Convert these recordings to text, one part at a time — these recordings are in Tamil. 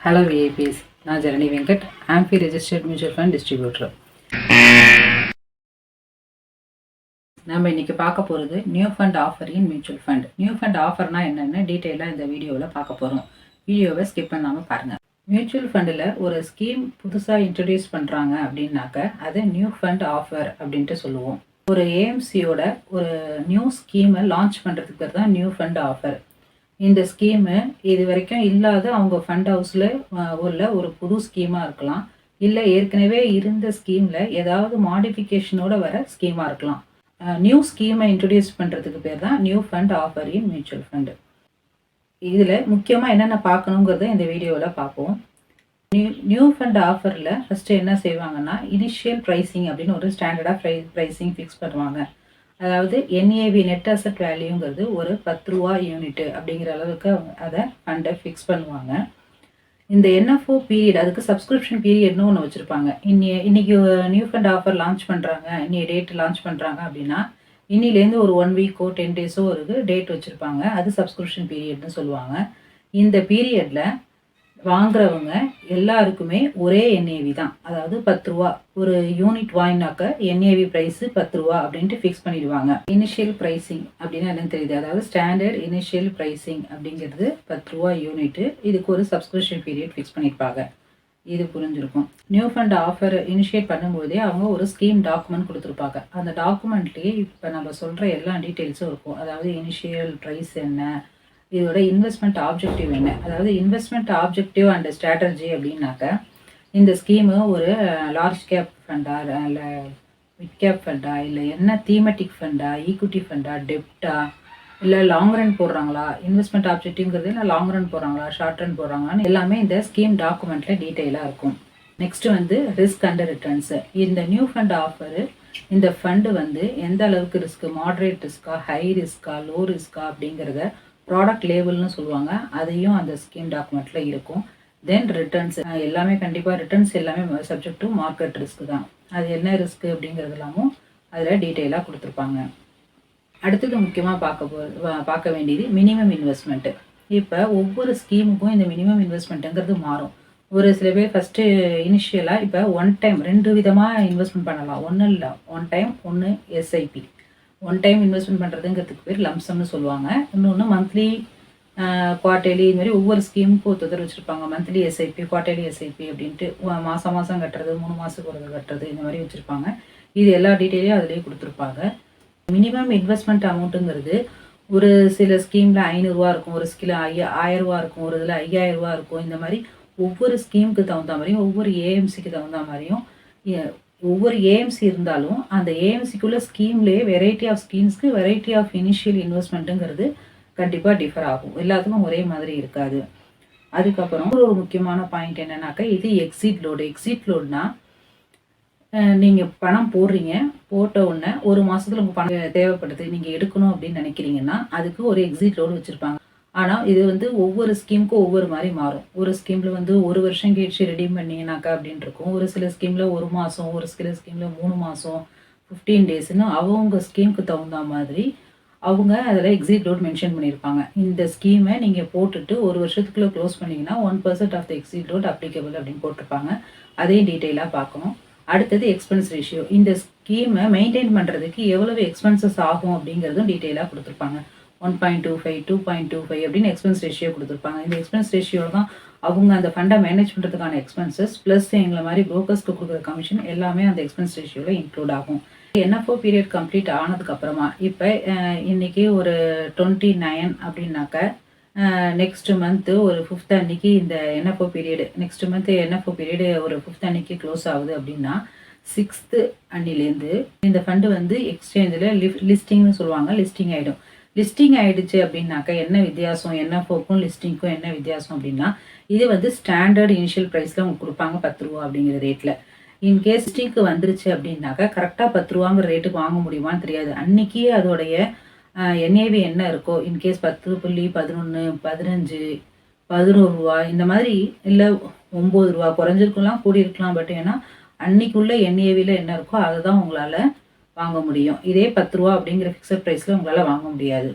ஹலோ விஐபிஎஸ் நான் Janani Venkat. AMFI registered mutual fund distributor நம்ம இன்னைக்கு பார்க்க போகிறது new fund offer in mutual fund new fund ஆஃபர்னா என்னென்னு டீட்டெயிலாக இந்த வீடியோவில் பார்க்க போகிறோம் வீடியோவை ஸ்கிப் பண்ணாமல் பாருங்கள் மியூச்சுவல் ஃபண்டில் ஒரு ஸ்கீம் புதுசாக இன்ட்ரடியூஸ் பண்ணுறாங்க அப்படின்னாக்க அது நியூ ஃபண்ட் ஆஃபர் அப்படின்ட்டு சொல்லுவோம். ஒரு ஏஎம்சியோட ஒரு நியூ ஸ்கீமை லான்ச் பண்ணுறதுக்கு தான் நியூ ஃபண்ட் ஆஃபர் இந்த ஸ்கீமு இது வரைக்கும் இல்லாத அவங்க ஃபண்ட் ஹவுஸில் உள்ள ஒரு புது ஸ்கீமாக இருக்கலாம். இல்லை ஏற்கனவே இருந்த ஸ்கீமில் ஏதாவது மாடிஃபிகேஷனோட வர ஸ்கீமாக இருக்கலாம். நியூ ஸ்கீமை இன்ட்ரடியூஸ் பண்ணுறதுக்கு பேர் தான் new fund offer in mutual fund இதில் முக்கியமாக என்னென்ன பார்க்கணுங்கிறத இந்த வீடியோவில் பார்ப்போம். நியூ நியூ ஃபண்ட் ஆஃபரில் ஃபஸ்ட்டு என்ன செய்வாங்கன்னா இனிஷியல் ப்ரைஸிங் அப்படின்னு ஒரு ஸ்டாண்டர்டாக ப்ரை ப்ரைஸிங் ஃபிக்ஸ் பண்ணுவாங்க. அதாவது என்ஏவி நெட் அசட் வேல்யூங்கிறது ஒரு பத்து ரூபா யூனிட்டு அப்படிங்கிற அளவுக்கு அவங்க அதை ஃபண்டை ஃபிக்ஸ் பண்ணுவாங்க. இந்த என்எஃப்ஓ பீரியட் அதுக்கு சப்ஸ்கிரிப்ஷன் பீரியட்னு ஒன்று வச்சுருப்பாங்க. இன்னி இன்னைக்கு நியூ ஃபண்ட் ஆஃபர் லான்ச் பண்ணுறாங்க இன்னைய டேட் லான்ச் பண்ணுறாங்க அப்படின்னா இன்னிலேருந்து ஒரு ஒன் வீக்கோ டென் டேஸோ ஒரு டேட் வச்சுருப்பாங்க. அது சப்ஸ்கிரிப்ஷன் பீரியட்னு சொல்லுவாங்க. இந்த பீரியடில் வாங்குறவங்க எல்லாருக்குமே ஒரே என்ஏவி தான். அதாவது பத்து ரூபா. ஒரு யூனிட் வாங்கினாக்க என்ஏவி ப்ரைஸு பத்து ரூபா அப்படின்ட்டு ஃபிக்ஸ் பண்ணிடுவாங்க. இனிஷியல் ப்ரைஸிங் அப்படின்னா என்னன்னு தெரியுது. அதாவது ஸ்டாண்டர்ட் இனிஷியல் ப்ரைஸிங் அப்படிங்கிறது பத்து ரூபா யூனிட்டு இதுக்கு ஒரு சப்ஸ்கிரிப்ஷன் பீரியட் ஃபிக்ஸ் பண்ணியிருப்பாங்க இது புரிஞ்சிருக்கும். நியூ ஃபண்ட் ஆஃபர் இனிஷியேட் பண்ணும்போதே அவங்க ஒரு ஸ்கீம் டாக்குமெண்ட் கொடுத்துருப்பாங்க. அந்த டாக்குமெண்ட்லேயே இப்போ நம்ம சொல்கிற எல்லா டீட்டெயில்ஸும் இருக்கும். அதாவது இனிஷியல் ப்ரைஸ் என்ன இதோட இன்வெஸ்ட்மெண்ட் ஆப்ஜெக்டிவ் என்ன? அதாவது இன்வெஸ்ட்மெண்ட் ஆப்ஜெக்டிவ் அண்ட் ஸ்ட்ராட்டஜி அப்படின்னாக்க இந்த ஸ்கீமு ஒரு லார்ஜ் கேப் ஃபண்டா இல்லை மிட் கேப் ஃபண்டா இல்லை என்ன தீமெட்டிக் ஃபண்டா ஈக்விட்டி ஃபண்டா டெப்டா இல்லை லாங் ரன் போடுறாங்களா? இன்வெஸ்ட்மெண்ட் ஆப்ஜெக்டிவ்ங்கிறது இல்லை லாங் ரன் போடுறாங்களா? ஷார்ட் ரன் போடுறாங்களான்னு எல்லாமே இந்த ஸ்கீம் டாக்குமெண்ட்டில் டீட்டெயிலாக இருக்கும். நெக்ஸ்ட்டு வந்து ரிஸ்க் அண்ட் ரிட்டர்ன்ஸு இந்த நியூ ஃபண்ட் ஆஃபரு இந்த ஃபண்டு வந்து எந்த அளவுக்கு ரிஸ்க்கு மாட்ரேட் ரிஸ்க்கா ஹை ரிஸ்க்கா லோ ரிஸ்க்கா அப்படிங்கிறத ப்ராடக்ட் லேபிள்னு சொல்லுவாங்க அதையும் அந்த ஸ்கீம் டாக்குமெண்ட்டில் இருக்கும். தென் ரிட்டர்ன்ஸ் எல்லாமே கண்டிப்பாக ரிட்டர்ன்ஸ் எல்லாமே சப்ஜெக்ட் டு மார்க்கெட் ரிஸ்க் தான். அது என்ன ரிஸ்க் அப்படிங்கிறது எல்லாமும் அதில் டீட்டெயிலாக கொடுத்துருப்பாங்க. அடுத்தது முக்கியமாக பார்க்க போ பார்க்க வேண்டியது மினிமம் இன்வெஸ்ட்மெண்ட்டு இப்போ ஒவ்வொரு ஸ்கீமுக்கும் இந்த மினிமம் இன்வெஸ்ட்மெண்ட்டுங்கிறது மாறும். ஒரு சில பேர் ஃபஸ்ட்டு இனிஷியலாக இப்போ ஒன் டைம் ரெண்டு விதமாக இன்வெஸ்ட்மெண்ட் பண்ணலாம். ஒன்றும் இல்லை. ஒன் டைம் ஒன்று எஸ்ஐபி ஒன் டைம் இன்வெஸ்ட்மெண்ட் பண்ணுறதுங்கிறதுக்கு பேர் லம்சம்னு சொல்லுவாங்க. இன்னொன்று மந்த்லி குவார்டர்லி இது மாதிரி ஒவ்வொரு ஸ்கீமுக்கும் ஒருத்தர் வச்சுருப்பாங்க. மந்த்லி எஸ்ஐபி குவார்டர்லி எஸ்ஐபி அப்படின்ட்டு மாதம் மாதம் கட்டுறது மூணு மாதத்துக்கு ஒரு கட்டுறது இந்த மாதிரி வச்சுருப்பாங்க. இது எல்லா டீட்டெயிலையும் அதிலேயே கொடுத்துருப்பாங்க. மினிமம் இன்வெஸ்ட்மெண்ட் அமௌண்ட்டுங்கிறது ஒரு சில ஸ்கீமில் ஐநூறுரூவா இருக்கும் ஒரு ஸ்கீமில் ஐயா ஆயிரரூவா இருக்கும் ஒரு இதில் ஐயாயிரரூவா இருக்கும். இந்த மாதிரி ஒவ்வொரு ஸ்கீமுக்கு தகுந்த மாதிரியும் ஒவ்வொரு ஏஎம்சிக்கு தகுந்த மாதிரியும் ஒவ்வொரு ஏஎம்சி இருந்தாலும் அந்த ஏஎம்சிக்குள்ள ஸ்கீம்லேயே வெரைட்டி ஆஃப் ஸ்கீம்ஸ்க்கு வெரைட்டி ஆஃப் இனிஷியல் இன்வெஸ்ட்மெண்ட்டுங்கிறது கண்டிப்பாக டிஃபர் ஆகும். எல்லாத்துக்கும் ஒரே மாதிரி இருக்காது. அதுக்கப்புறம் ஒரு முக்கியமான பாயிண்ட் என்னன்னாக்கா இது எக்ஸிட் லோடு எக்ஸிட் லோடுனா நீங்கள் பணம் போடுறீங்க போட்ட உடனே ஒரு மாதத்தில் உங்கள் பணம் தேவைப்படுது நீங்கள் எடுக்கணும் அப்படின்னு நினைக்கிறீங்கன்னா அதுக்கு ஒரு எக்ஸிட் லோடு வச்சுருப்பாங்க. ஆனால் இது வந்து ஒவ்வொரு ஸ்கீமுக்கும் ஒவ்வொரு மாதிரி மாறும். ஒரு ஸ்கீமில் வந்து ஒரு வருஷம் கழிச்சு ரெடீம் பண்ணிங்கனாக்கா அப்படின்னு இருக்கும். ஒரு சில ஸ்கீமில் ஒரு மாதம் ஒரு சில ஸ்கீமில் மூணு மாதம் ஃபிஃப்டீன் டேஸ்னு அவங்க ஸ்கீமுக்கு தகுந்த மாதிரி அவங்க அதில் எக்ஸிட் லோட் மென்ஷன் பண்ணியிருப்பாங்க. இந்த ஸ்கீமை நீங்கள் போட்டுட்டு ஒரு வருஷத்துக்குள்ளே க்ளோஸ் பண்ணிங்கன்னா one percent of the exit load applicable அப்படின்னு போட்டிருப்பாங்க. அதையும் டீட்டெயிலாக பார்க்கணும். அடுத்தது எக்ஸ்பென்ஸ் ரேஷியோ இந்த ஸ்கீமை மெயின்டைன் பண்ணுறதுக்கு எவ்வளவு எக்ஸ்பென்சஸ் ஆகும் அப்படிங்கிறதும் டீட்டெயிலாக கொடுத்துருப்பாங்க. One point two five two point two five அப்படின்னு எக்ஸ்பென்ஸ் ரேஷியோ கொடுத்துருப்பாங்க. இந்த எக்ஸ்பென்ஸ் ரேஷியோவில் தான் அவங்க அந்த ஃபண்டை மேனேஜ் பண்ணுறதுக்கான எக்ஸ்பென்சஸ் ப்ளஸ் எங்களை மாதிரி ப்ரோக்கர்ஸ்க்கு கொடுக்குற கமிஷன் எல்லாமே அந்த எக்ஸ்பென்ஸ் ரேஷியோவில் இன்க்ளூட் ஆகும். என்எஃப்ஓ பீரியட் கம்ப்ளீட் ஆனதுக்கப்புறமா இப்போ இன்னைக்கு ஒரு டுவெண்ட்டி நைன் அப்படின்னாக்க நெக்ஸ்ட் மந்த்து ஒரு ஃபிஃப்த் அன்னைக்கு இந்த NFO period next month NFO period ஒரு ஃபிஃப்த் அன்னைக்கு க்ளோஸ் ஆகுது அப்படின்னா சிக்ஸ்த்து அன்னிலேருந்து இந்த ஃபண்டு வந்து எக்ஸ்சேஞ்சில் லிஃப் லிஸ்டிங்னு சொல்லுவாங்க லிஸ்டிங் ஆகிடும் லிஸ்டிங் ஆகிடுச்சு அப்படின்னாக்கா என்ன வித்தியாசம்? என்ன என்எஃப்ஓக்கும் லிஸ்டிங்க்கும் என்ன வித்தியாசம் அப்படின்னா இது வந்து ஸ்டாண்டர்ட் இனிஷியல் ப்ரைஸில் உங்களுக்கு கொடுப்பாங்க பத்து ரூபா அப்படிங்கிற ரேட்டில் இன்கேஸ் லிஸ்டிங்க்கு வந்துருச்சு அப்படின்னாக்கா கரெக்டாக பத்து ரூபாங்கிற ரேட்டுக்கு வாங்க முடியுமான்னு தெரியாது. அன்றைக்கி அதோடைய என்ஏவி என்ன இருக்கோ இன்கேஸ் பத்து புள்ளி பதினொன்று பதினஞ்சு பதினோரு ரூபா இந்த மாதிரி இல்லை ஒம்பது ரூபா குறைஞ்சிருக்கலாம் கூடியிருக்கலாம் பட் ஏன்னா அன்னைக்குள்ள என்ஏவியில் என்ன இருக்கோ அதை தான் உங்களால் வாங்க முடியும். இதே பத்து ரூபா அப்படிங்கிற ஃபிக்ஸட் ப்ரைஸில் உங்களால் வாங்க முடியாது.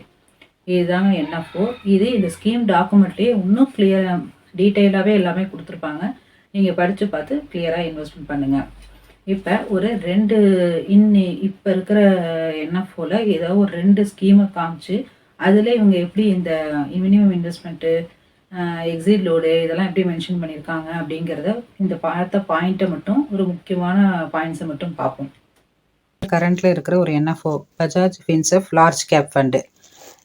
இதுதாங்க என்எஃப்ஓ இது இந்த ஸ்கீம் டாக்குமெண்ட்லேயே இன்னும் கிளியர் டீட்டெயிலாகவே எல்லாமே கொடுத்துருப்பாங்க. நீங்கள் படித்து பார்த்து கிளியராக இன்வெஸ்ட்மெண்ட் பண்ணுங்கள் இப்போ ஒரு ரெண்டு இன்னி இப்போ இருக்கிற என்எஃப்ஓவில் ஏதோ ஒரு ரெண்டு ஸ்கீமை காமிச்சு அதில் இவங்க எப்படி இந்த மினிமம் இன்வெஸ்ட்மெண்ட்டு எக்ஸிட் லோடு இதெல்லாம் எப்படி மென்ஷன் பண்ணியிருக்காங்க அப்படிங்கிறத இந்த பார்த்த பாயிண்ட்டை மட்டும் ஒரு முக்கியமான பாயிண்ட்ஸை மட்டும் பார்ப்போம். கரண்ட்டில் இருக்கிற ஒரு NFO Bajaj Finserv large cap fund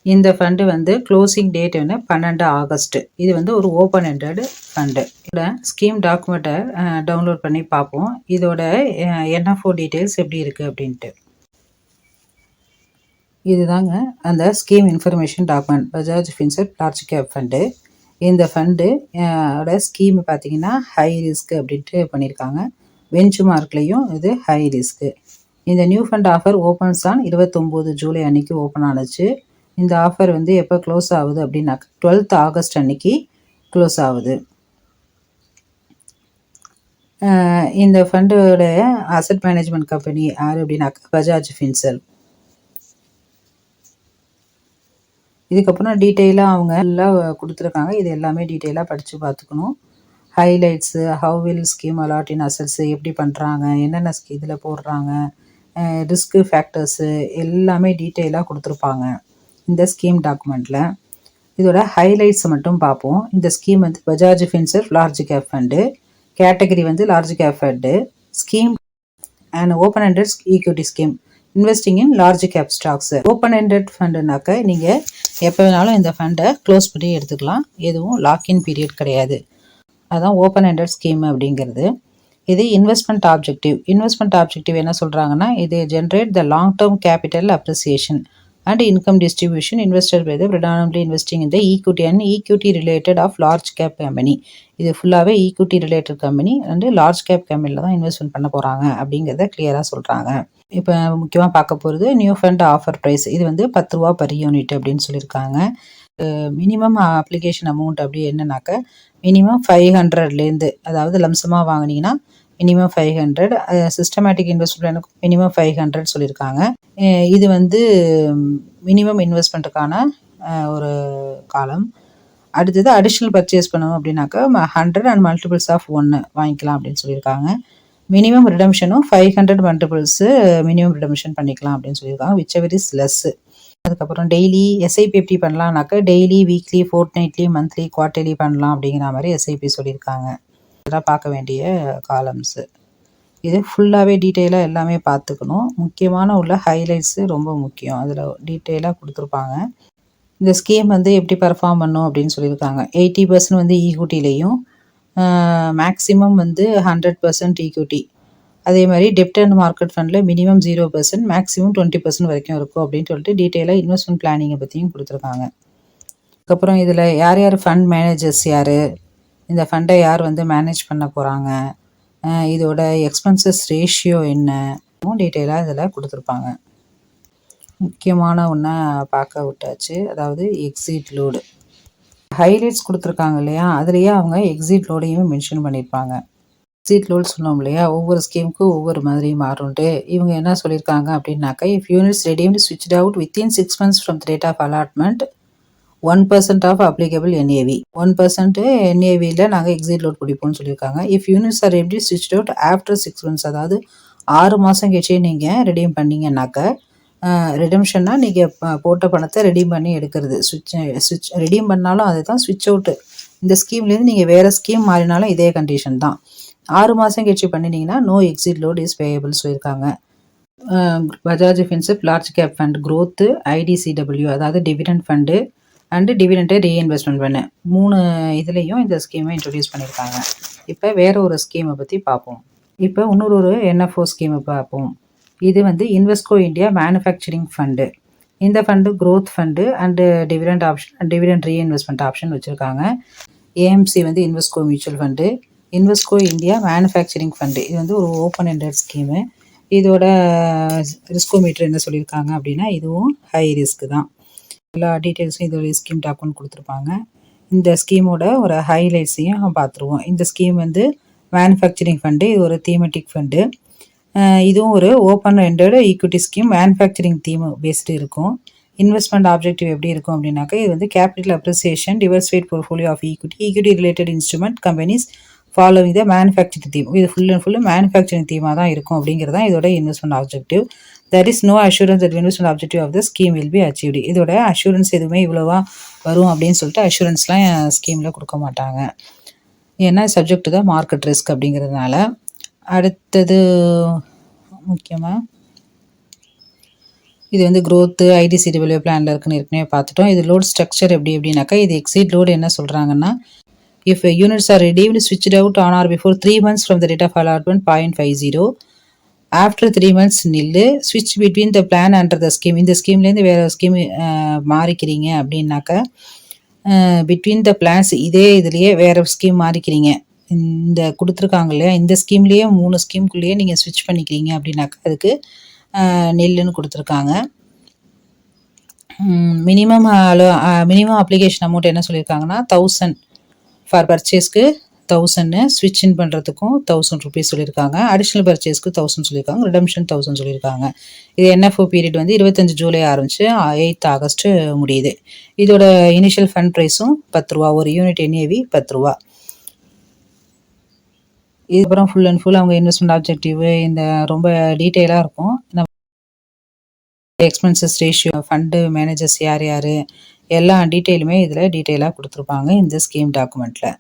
இந்த ஃபண்டு வந்து க்ளோசிங் டேட் வந்து பன்னெண்டு ஆகஸ்ட்டு இது வந்து ஒரு ஓப்பன் எண்டட் ஃபண்டு இதோட ஸ்கீம் டாக்குமெண்ட்டை டவுன்லோட் பண்ணி பார்ப்போம். இதோட என்எஃப்ஓ டீட்டெயில்ஸ் எப்படி இருக்குது அப்படின்ட்டு. இதுதாங்க அந்த scheme information document Bajaj Finserv large cap fund இந்த ஃபண்டு ஓட ஸ்கீம் பார்த்தீங்கன்னா ஹை ரிஸ்க் அப்படின்ட்டு பண்ணியிருக்காங்க பெஞ்ச் மார்க்லேயும் இது ஹை ரிஸ்க்கு இந்த new fund offer opens on இருபத்தொம்போது ஜூலை அன்னைக்கு ஓப்பன் ஆனுச்சு. இந்த ஆஃபர் வந்து எப்போ க்ளோஸ் ஆகுது அப்படின்னா டுவெல்த் ஆகஸ்ட் அன்னைக்கு க்ளோஸ் ஆகுது. இந்த ஃபண்டோடைய அசட் மேனேஜ்மெண்ட் கம்பெனி யார் அப்படின்னா பஜாஜ் ஃபின்செல் இதுக்கப்புறம் டீட்டெயிலாக அவங்க எல்லாம் கொடுத்துருக்காங்க. இது எல்லாமே டீட்டெயிலாக படித்து பார்த்துக்கணும். Highlights how will scheme allot in assets எப்படி பண்ணுறாங்க என்னென்ன ஸ்கீ இதில் போடுறாங்க ரிஸ்க்கு ஃபேக்டர்ஸு எல்லாமே டீட்டெயிலாக கொடுத்துருப்பாங்க. இந்த ஸ்கீம் டாக்குமெண்ட்டில் இதோட ஹைலைட்ஸை மட்டும் பார்ப்போம். இந்த ஸ்கீம் வந்து Bajaj Finserv large cap fund category வந்து large cap fund scheme and open hundred equity scheme investing in large cap stocks open hundred ஃபண்டுனாக்க நீங்கள் எப்போ வேணாலும் இந்த ஃபண்டை க்ளோஸ் பண்ணி எடுத்துக்கலாம். எதுவும் லாக்இன் பீரியட் கிடையாது. அதுதான் ஓப்பன் ஹண்ட்ரட் ஸ்கீம் அப்படிங்கிறது. இது இன்வெஸ்ட்மெண்ட் ஆப்ஜெக்டிவ் இன்வெஸ்ட்மெண்ட் ஆப்ஜெக்டிவ் என்ன சொல்கிறாங்கன்னா இது generate the long term capital appreciation and income distribution investor per the predominantly investing இந்த equity and equity related of large cap company இது ஃபுல்லாகவே equity related company and large cap கம்பெனியில் தான் இன்வெஸ்ட்மெண்ட் பண்ண போகிறாங்க அப்படிங்கிறத கிளியராக சொல்கிறாங்க இப்போ முக்கியமாக பார்க்க போகிறது நியூ ஃபண்ட் ஆஃபர் ப்ரைஸ் இது வந்து பத்து ரூபா பர் யூனிட் அப்படின்னு சொல்லியிருக்காங்க. மினிமம் அப்ளிகேஷன் அமௌண்ட் அப்படி என்னன்னாக்க மினிமம் ஃபைவ் ஹண்ட்ரட்லேருந்து அதாவது லம்சமாக வாங்கினீங்கன்னா minimum five hundred systematic investment minimum five hundred சொல்லியிருக்காங்க இது வந்து மினிமம் இன்வெஸ்ட்மெண்ட்டுக்கான ஒரு காலம். அடுத்தது அடிஷ்னல் பர்ச்சேஸ் பண்ணணும் அப்படின்னாக்கா ஹண்ட்ரட் அண்ட் மல்டிபிள்ஸ் ஆஃப் ஒன்று வாங்கிக்கலாம் அப்படின்னு சொல்லியிருக்காங்க minimum ரிடம்ஷனும் five hundred multiples minimum redemption பண்ணிக்கலாம் அப்படின்னு சொல்லியிருக்காங்க விச் எவர் இஸ் லெஸ்ஸு அதுக்கப்புறம் டெய்லி எஸ்ஐபி எப்படி பண்ணலாம்னாக்கா daily weekly fortnightly monthly quarterly பண்ணலாம் அப்படிங்கிற மாதிரி எஸ்ஐபி சொல்லியிருக்காங்க தான் பார்க்க வேண்டிய காலம்ஸு இது ஃபுல்லாகவே டீட்டெயிலாக எல்லாமே பார்த்துக்கணும். முக்கியமான உள்ள ஹைலைட்ஸு ரொம்ப முக்கியம். அதில் டீட்டெயிலாக கொடுத்துருப்பாங்க. இந்த ஸ்கீம் வந்து எப்படி பர்ஃபார்ம் பண்ணும் அப்படின்னு சொல்லியிருக்காங்க. எயிட்டி பர்சன்ட் வந்து ஈக்விட்டிலையும் மேக்ஸிமம் வந்து ஹண்ட்ரட் பர்சன்ட் ஈக்விட்டி அதே மாதிரி டெப்ட் அண்ட் மார்க்கெட் ஃபண்டில் minimum zero percent maximum twenty percent வரைக்கும் இருக்கும் அப்படின்னு சொல்லிட்டு டீட்டெயிலாக இன்வெஸ்ட்மெண்ட் பிளானிங்கை பற்றியும் கொடுத்துருக்காங்க. அதுக்கப்புறம் இதில் யார் யார் ஃபண்ட் மேனேஜர்ஸ் யார்? இந்த ஃபண்டை யார் வந்து மேனேஜ் பண்ண போகிறாங்க இதோட எக்ஸ்பென்சஸ் ரேஷியோ என்ன? டீட்டெயிலாக இதில் கொடுத்துருப்பாங்க. முக்கியமான ஒன்றை பார்க்க விட்டாச்சு. அதாவது எக்ஸிட் லோடு ஹைலைட்ஸ் கொடுத்துருக்காங்க இல்லையா? அதுலேயே அவங்க எக்ஸிட் லோடையும் மென்ஷன் பண்ணியிருப்பாங்க எக்ஸிட் லோடு சொன்னோம் இல்லையா? ஒவ்வொரு ஸ்கீமுக்கும் ஒவ்வொரு மாதிரி மாறும்ட்டு. இவங்க என்ன சொல்லியிருக்காங்க அப்படின்னாக்கா இஃப் யூனிட்ஸ் ரெடீம்டு ஸ்விட்ச் out within six months from date of allotment one percent of applicable NAV one percent என்ஏவியில் நாங்கள் எக்ஸிட் லோட் பிடிப்போம்னு சொல்லியிருக்காங்க. இஃப் யூனிட்ஸ் ஆர் எப்படி ஸ்விட்ச் அவுட் ஆஃப்டர் சிக்ஸ் மந்த்ஸ் அதாவது ஆறு மாதம் கழிச்சு நீங்கள் ரெடீம் பண்ணிங்கன்னாக்க ரிடம்ஷன்னா நீங்கள் போட்ட பணத்தை ரெடீம் பண்ணி எடுக்கிறது. சுவிட்ச் சுவிட்ச் ரெடீம் பண்ணாலும் அதுதான் ஸ்விட்ச் அவுட்டு இந்த ஸ்கீம்லேருந்து நீங்கள் வேறு ஸ்கீம் மாறினாலும் இதே கண்டிஷன் தான். ஆறு மாதம் கழிச்சு பண்ணினீங்கன்னா no exit load is payable சொல்லியிருக்காங்க. Bajaj Finserv large cap fund growth IDCW அதாவது டிவிடெண்ட் ஃபண்டு அண்டு டிவிடெண்ட்டை ரீஇன்வெஸ்ட்மெண்ட் பண்ண. மூணு இதுலேயும் இந்த ஸ்கீமை இன்ட்ரடியூஸ் பண்ணியிருக்காங்க இப்போ வேறு ஒரு ஸ்கீமை பற்றி பார்ப்போம் இப்போ இன்னொரு ஒரு என்எஃப்ஓ ஸ்கீமை பார்ப்போம் இது வந்து இன்வெஸ்கோ இந்தியா மேனுஃபேக்சரிங் ஃபண்டு இந்த fund growth fund and dividend option dividend reinvestment option வச்சுருக்காங்க. ஏஎம்சி வந்து Invesco mutual fund Invesco India manufacturing fund இது வந்து ஒரு ஓப்பன் எண்டட் ஸ்கீமு இதோட ரிஸ்கோமீட்டர் என்ன சொல்லியிருக்காங்க அப்படின்னா இதுவும் ஹை ரிஸ்க்கு தான். எல்லா டீட்டெயில்ஸும் இதோட ஸ்கீம் டாக்குமெண்ட் கொடுத்துருப்பாங்க. இந்த ஸ்கீமோட ஒரு ஹைலைட்ஸையும் பார்த்துருவோம். இந்த ஸ்கீம் வந்து மேனுஃபேக்சரிங் ஃபண்டு இது ஒரு தீமெட்டிக் ஃபண்டு இதுவும் ஒரு open ended equity scheme manufacturing theme based இருக்கும். இன்வெஸ்ட்மெண்ட் ஆப்ஜெக்டிவ் எப்படி இருக்கும் அப்படின்னாக்கா இது வந்து capital appreciation diversified portfolio of equity equity related instrument companies following the manufacturing theme இது ஃபுல் அண்ட் ஃபுல்லு மேனுஃபேக்சரிங் தீமாக தான் இருக்கும் அப்படிங்கிறது தான் இதோட investment objective there is no assurance that investment objective of the scheme will be achieved இதோட அஷூரன்ஸ் எதுவுமே இவ்வளோவா வரும் அப்படின்னு சொல்லிட்டு அஷூரன்ஸ்லாம் ஸ்கீமில் கொடுக்க மாட்டாங்க. ஏன்னா சப்ஜெக்ட் தான் மார்க்கெட் ரிஸ்க் அப்படிங்கிறதுனால. அடுத்தது முக்கியமாக இது வந்து க்ரோத்து ஐடிசி டெவலோ பிளானில் இருக்குன்னு ஏற்கனவே பார்த்துட்டோம். இது லோட் ஸ்ட்ரக்சர் எப்படி எப்படின்னாக்கா இது எக்ஸிட் லோடு என்ன சொல்கிறாங்கன்னா இஃப் யூனிட்ஸ் ஆர் ரெடியூவ்டு ஸ்விட்ச் out on or before three months from the date of allotment point five zero after three months நில்லு ஸ்விட்ச் between the plan under the scheme இந்த ஸ்கீம்லேருந்து வேறு ஸ்கீம் மாறிக்கிறீங்க அப்படின்னாக்கா பிட்வீன் த பிளான்ஸ் இதே இதுலேயே வேறு ஸ்கீம் மாறிக்கிறீங்க. இந்த கொடுத்துருக்காங்க இல்லையா இந்த ஸ்கீம்லேயே மூணு ஸ்கீம்குள்ளேயே நீங்கள் ஸ்விட்ச் பண்ணிக்கிறீங்க அப்படின்னாக்கா அதுக்கு நெல்லுன்னு கொடுத்துருக்காங்க. மினிமம் மினிமம் அப்ளிகேஷன் அமௌண்ட் என்ன சொல்லியிருக்காங்கன்னா தௌசண்ட் ஃபார் பர்ச்சேஸ்க்கு தௌசண்ட்னு ஸ்விட்ச் இன் பண்ணுறதுக்கும் தௌசண்ட் ருபீஸ் சொல்லியிருக்காங்க. அடிஷ்னல் பர்ச்சேஸ்க்கு தௌசண்ட் சொல்லியிருக்காங்க. ரிடம்ஷன் தௌசண்ட் சொல்லியிருக்காங்க. இது என்எஃப்ஓ பீரியட் வந்து இருபத்தஞ்சு ஜூலை ஆரம்பிச்சு எயித் ஆகஸ்ட் முடியுது. இதோட இனிஷியல் ஃபண்ட் ப்ரைஸும் பத்து ரூபா ஒரு யூனிட் என்ஏவி பத்து ரூபா. இதுக்கப்புறம் ஃபுல் அண்ட் ஃபுல் அவங்க இன்வெஸ்ட்மெண்ட் ஆப்ஜெக்டிவ் இந்த ரொம்ப டீட்டெயிலாக இருக்கும். எக்ஸ்பென்சஸ் ரேஷியோ ஃபண்டு மேனேஜர்ஸ் யார் யார் எல்லா டீட்டெயிலுமே இதில் டீட்டெயிலாக கொடுத்துருப்பாங்க இந்த ஸ்கீம் டாக்குமெண்ட்டில்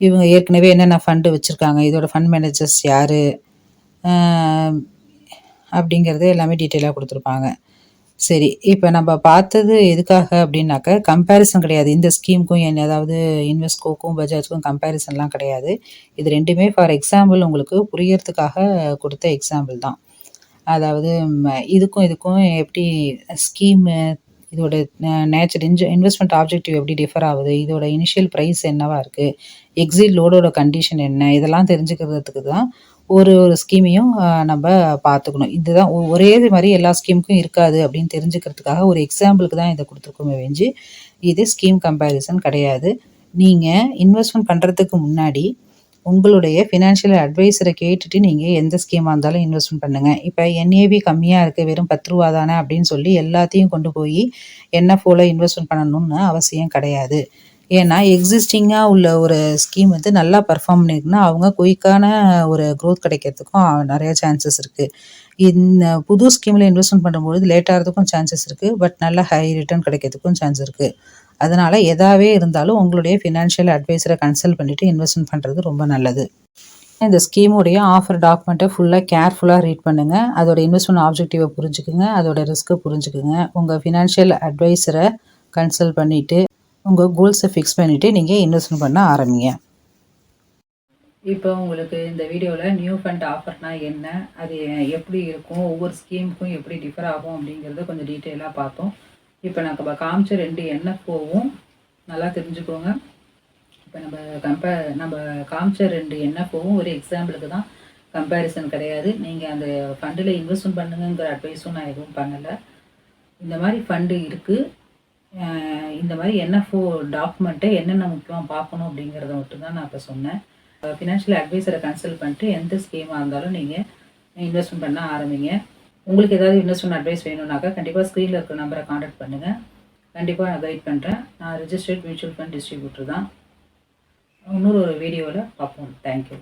இவங்க ஏற்கனவே என்னென்ன ஃபண்டு வச்சுருக்காங்க இதோட ஃபண்ட் மேனேஜர்ஸ் யார் அப்படிங்கிறது எல்லாமே டீட்டெயிலாக கொடுத்துருப்பாங்க. சரி இப்போ நம்ம பார்த்தது எதுக்காக அப்படின்னாக்க கம்பேரிசன் கிடையாது. இந்த ஸ்கீமுக்கும் என் ஏதாவது இன்வெஸ்ட்கோக்கும் பஜாஜ்க்கும் கம்பேரிசன்லாம் கிடையாது. இது ரெண்டுமே ஃபார் எக்ஸாம்பிள் உங்களுக்கு புரியறதுக்காக கொடுத்த எக்ஸாம்பிள் தான். அதாவது இதுக்கும் இதுக்கும் எப்படி ஸ்கீமு இதோட நேச்சர் இன்ஜ இன்வெஸ்ட்மெண்ட் ஆப்ஜெக்டிவ் எப்படி டிஃபர் ஆகுது? இதோட இனிஷியல் ப்ரைஸ் என்னவா இருக்குது எக்ஸிட் லோடோட கண்டிஷன் என்ன? இதெல்லாம் தெரிஞ்சுக்கிறதுக்கு தான் ஒரு ஒரு ஸ்கீமையும் நம்ம பார்த்துக்கணும். இதுதான் ஒரே இது மாதிரி எல்லா ஸ்கீமுக்கும் இருக்காது அப்படின்னு தெரிஞ்சுக்கிறதுக்காக ஒரு எக்ஸாம்பிளுக்கு தான் இதை கொடுத்துருக்கோமே வெஞ்சு. இது ஸ்கீம் கம்பேரிசன் கிடையாது. நீங்கள் இன்வெஸ்ட்மெண்ட் பண்ணுறதுக்கு முன்னாடி உங்களுடைய ஃபினான்ஷியல் அட்வைஸரை கேட்டுட்டு நீங்கள் எந்த ஸ்கீமாக இருந்தாலும் இன்வெஸ்ட்மெண்ட் பண்ணுங்கள் இப்போ என்ஏவி கம்மியாக இருக்குது வெறும் பத்து ரூபா தானே அப்படின்னு சொல்லி எல்லாத்தையும் கொண்டு போய் என்எஃப்ஓவில் இன்வெஸ்ட்மெண்ட் பண்ணணும்னு அவசியம் கிடையாது. ஏன்னா எக்ஸிஸ்டிங்காக உள்ள ஒரு ஸ்கீம் வந்து நல்லா பர்ஃபார்ம் பண்ணியிருக்குன்னா அவங்க குயிக்கான ஒரு க்ரோத் கிடைக்கிறதுக்கும் நிறைய சான்சஸ் இருக்குது இந்த புது ஸ்கீமில் இன்வெஸ்ட்மெண்ட் பண்ணும்போது லேட் ஆகிறதுக்கும் சான்சஸ் இருக்குது பட் நல்ல ஹை ரிட்டர்ன் கிடைக்கிறதுக்கும் சான்ஸ் இருக்குது அதனால் எதாவே இருந்தாலும் உங்களுடைய ஃபினான்ஷியல் அட்வைஸரை கன்சல்ட் பண்ணிவிட்டு இன்வெஸ்ட்மெண்ட் பண்ணுறது ரொம்ப நல்லது. இந்த ஸ்கீமுடைய ஆஃபர் டாக்குமெண்ட்டை ஃபுல்லாக கேர்ஃபுல்லாக ரீட் பண்ணுங்கள் அதோட இன்வெஸ்ட்மெண்ட் ஆப்ஜெக்டிவை புரிஞ்சுக்குங்க. அதோட ரிஸ்க்கை புரிஞ்சுக்குங்க. உங்கள் ஃபினான்ஷியல் அட்வைஸரை கன்சல்ட் பண்ணிவிட்டு உங்கள் கோல்ஸை ஃபிக்ஸ் பண்ணிவிட்டு நீங்கள் இன்வெஸ்ட்மெண்ட் பண்ண ஆரம்பிங்க. இப்போ உங்களுக்கு இந்த வீடியோவில் நியூ ஃபண்ட் ஆஃபர்னால் என்ன? அது எப்படி இருக்கும்? ஒவ்வொரு ஸ்கீமுக்கும் எப்படி டிஃபர் ஆகும் அப்படிங்கிறத கொஞ்சம் டீட்டெயிலாக பார்த்தோம். இப்போ நம்ம காமிச்ச ரெண்டு என்எஃப்ஓவும் நல்லா தெரிஞ்சுக்கோங்க. இப்போ நம்ம கம்பேர் நம்ம காமிச்ச ரெண்டு என்எஃப்ஓவும் ஒரு எக்ஸாம்பிளுக்கு தான் கம்பேரிசன் கிடையாது. நீங்கள் அந்த ஃபண்டில் இன்வெஸ்ட்மெண்ட் பண்ணுங்கிற அட்வைஸும் நான் எதுவும் பண்ணலை. இந்த மாதிரி ஃபண்டு இருக்குது இந்த மாதிரி என்எஃப்ஓ டாக்குமெண்ட்டை என்னென்ன முக்கியமாக பார்க்கணும் அப்படிங்கிறத மட்டும்தான் நான் இப்போ சொன்னேன். ஃபினான்ஷியல் அட்வைஸரை கன்சல்ட் பண்ணிட்டு எந்த ஸ்கீமாக இருந்தாலும் நீங்கள் இன்வெஸ்ட்மெண்ட் பண்ண ஆரம்பிங்க. உங்களுக்கு ஏதாவது இன்வெஸ்ட்மெண்ட் அட்வைஸ் வேணும்னாக்கா கண்டிப்பாக ஸ்க்ரீனில் இருக்கிற நம்பரை காண்டாக்ட் பண்ணுங்கள் கண்டிப்பாக நான் கைட் பண்ணுறேன் நான் ரிஜிஸ்டர்ட் மியூச்சுவல் ஃபண்ட் டிஸ்ட்ரிபியூட்டர் தான். இன்னொரு ஒரு வீடியோவில் பார்ப்போம். தேங்க்யூ